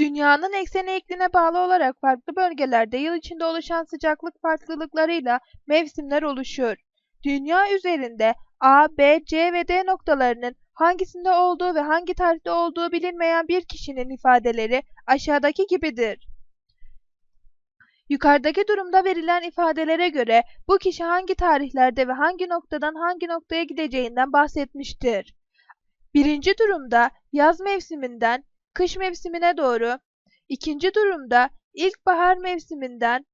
Dünyanın ekseni ikline bağlı olarak farklı bölgelerde yıl içinde oluşan sıcaklık farklılıklarıyla mevsimler oluşur. Dünya üzerinde A, B, C ve D noktalarının hangisinde olduğu ve hangi tarihte olduğu bilinmeyen bir kişinin ifadeleri aşağıdaki gibidir. Yukarıdaki durumda verilen ifadelere göre bu kişi hangi tarihlerde ve hangi noktadan hangi noktaya gideceğinden bahsetmiştir. Birinci durumda yaz mevsiminden kış mevsimine doğru, ikinci durumda ilkbahar mevsiminden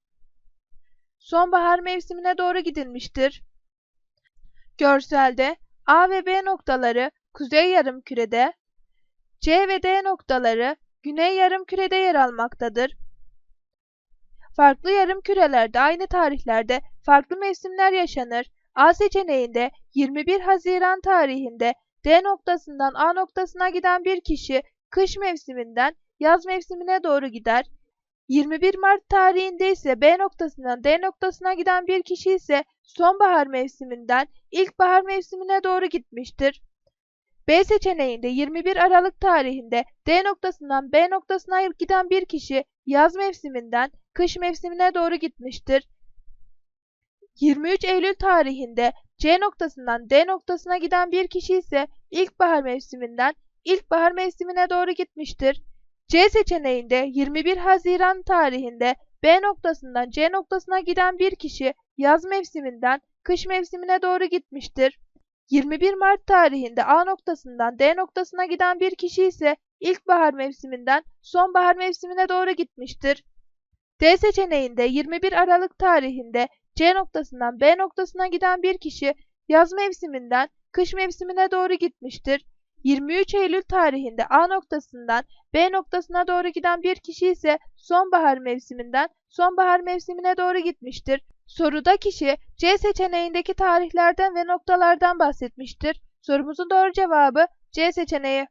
sonbahar mevsimine doğru gidilmiştir. Görselde A ve B noktaları kuzey yarımkürede, C ve D noktaları güney yarımkürede yer almaktadır. Farklı yarımkürelerde aynı tarihlerde farklı mevsimler yaşanır. A seçeneğinde 21 Haziran tarihinde D noktasından A noktasına giden bir kişi kış mevsiminden yaz mevsimine doğru gider. 21 Mart tarihinde ise B noktasından D noktasına giden bir kişi ise sonbahar mevsiminden ilkbahar mevsimine doğru gitmiştir. B seçeneğinde 21 Aralık tarihinde D noktasından B noktasına giden bir kişi yaz mevsiminden kış mevsimine doğru gitmiştir. 23 Eylül tarihinde C noktasından D noktasına giden bir kişi ise ilkbahar mevsiminden ilkbahar mevsimine doğru gitmiştir. C seçeneğinde 21 Haziran tarihinde B noktasından C noktasına giden bir kişi yaz mevsiminden kış mevsimine doğru gitmiştir. 21 Mart tarihinde A noktasından D noktasına giden bir kişi ise ilkbahar mevsiminden sonbahar mevsimine doğru gitmiştir. D seçeneğinde 21 Aralık tarihinde C noktasından B noktasına giden bir kişi yaz mevsiminden kış mevsimine doğru gitmiştir. 23 Eylül tarihinde A noktasından B noktasına doğru giden bir kişi ise sonbahar mevsiminden sonbahar mevsimine doğru gitmiştir. Soruda kişi C seçeneğindeki tarihlerden ve noktalardan bahsetmiştir. Sorumuzun doğru cevabı C seçeneği.